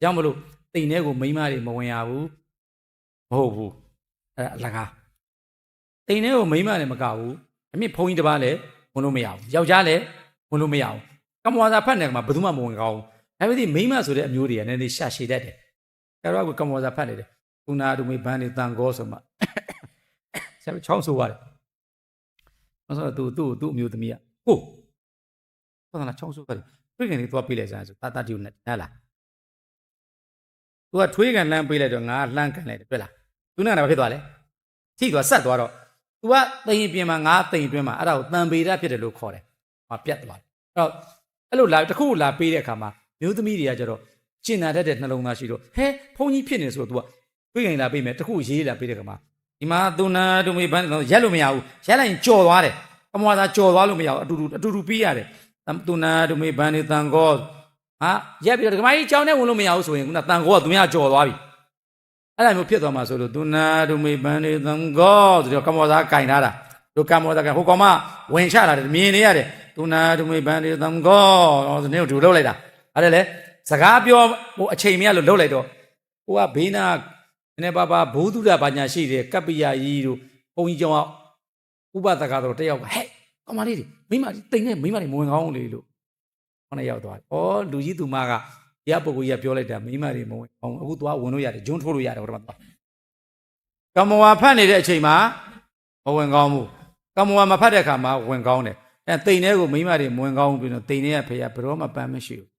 ကြောင့်မလို့တိမ်ထဲကိုမိန်းမတွေမဝင်ရဘူးမဟုတ်ဘူးအဲ့ဒါအလကားတိမ်ထဲကိုမိန်းမတွေမကဘူးအမြင့်ဖုံးကြီးတစ်ပါးလည်းဝင်လို့မရဘူးယောက်ျားလည်းဝင်လို့မရဘူးကမ္မဝါစာဖတ်နေမှာဘယ်သူမှမဝင်ကောင်းဘူးဒါပေမဲ့မိန်းမဆိုတဲ့အမျိုးတွေကနည်းနည်းရှာရှည်တတ်တယ်ကျတော့ကကမ္မဝါစာဖတ်နေတယ်ကုနာဒုမေဘန်းနေတန်ကောဆိုမှဆက်ပြီးချောင်းဆိုရတယ်အဲ့ဆိုသူသူ့သူ့အမျိုးသမီးကကိုဟုတ်လားချောင်းဆိုရတယ်ပြည့်ကန်လေးသွားပေးလိုက်စမ်းဆိုတာတာတီကိုနဲ့ဟဲ့လား။ သူကထွေးကန်လှမ်းပေးလိုက်တော့ငါလှမ်းကန်လိုက်တယ်တွေ့လားသူနဲ့ကဘာဖြစ်သွားလဲထိသွားဆက်သွားတော့သူကတိမ်ပြင်မှာငါတိမ်တွင်းမှာအဲ့ဒါကိုတန်ပေရဖြစ်တယ်လို့ခေါ်တယ်ဟောပြတ်သွားတယ်အဲ့တော့အဲ့လိုလာတခုလာပေးတဲ့အခါမှာမျိုးသမီးတွေကကြတော့ကျင်နာတတ်တဲ့နှလုံးသားရှိတော့ဟဲဖုန်းကြီးဖြစ်နေဆိုတော့ तू ကတွေးကြင်လာပေးမယ်တခုရေးလာပေးတဲ့ခါမှာဒီမှာသူနာသူမေဘန်းတော့ရက်လို့မရဘူးရက်လိုက်ရင်ကြော်သွားတယ်အမွာသာကြော်သွားလို့မရဘူးအတူတူအတူတူပြီးရတယ်သူနာသူမေဘန်းနေတန်ကော ဟာရက်ပြီးတော့ဒကမကြီးကြောင်းနဲ့ဝင်လို့မရဘူးဆိုရင်ခုနတန်ကောကသူများကြော်သွားပြီအဲ့ဒါမျိုးဖြစ်သွားမှာဆိုလို့သူနာဒုမေဘန်နေတန်ကောဆိုတော့ကမောသားကင်ထားတာတို့ကမောသားကဟိုကောင်မဝင်ချလာတယ်မြင်နေရတယ်သူနာဒုမေဘန်နေတန်ကောဆိုနေကိုဒူလောက်လိုက်တာအဲ့ဒါလေစကားပြောဟိုအချိန်မရလို့လှုပ်လိုက်တော့ဟိုကဘေးနာနည်းပါပါဘိုးသူရဘာညာရှိတယ်ကပ္ပိယကြီးတို့ဘုန်းကြီးကျောင်းကဥပဒကတော်တယောက်ကဟဲ့ကောင်မလေးတွေမိမကြီးတိမ်နေမိမတွေမဝင်ကောင်းလေလို့ ခုနရောက်သွားတယ်။ဩလူကြီးသူမကရပုဂ္ဂိုလ်ကြီးကပြောလိုက်တာမိမတွေမဝင်အောင်အခုသွားဝင်လို့ရတယ်ဂျွန်းထိုးလို့ရတယ်ဟိုတမှာသွား။ကမ္မဝါဖတ်နေတဲ့အချိန်မှာမဝင်ကောင်းဘူး။ကမ္မဝါမဖတ်တဲ့အခါမှာဝင်ကောင်းတယ်။အဲတိန်ထဲကိုမိမတွေမဝင်ကောင်းဘူးပြီးတော့တိန်ထဲကဖေကဘယ်တော့မှပန်းမရှိဘူး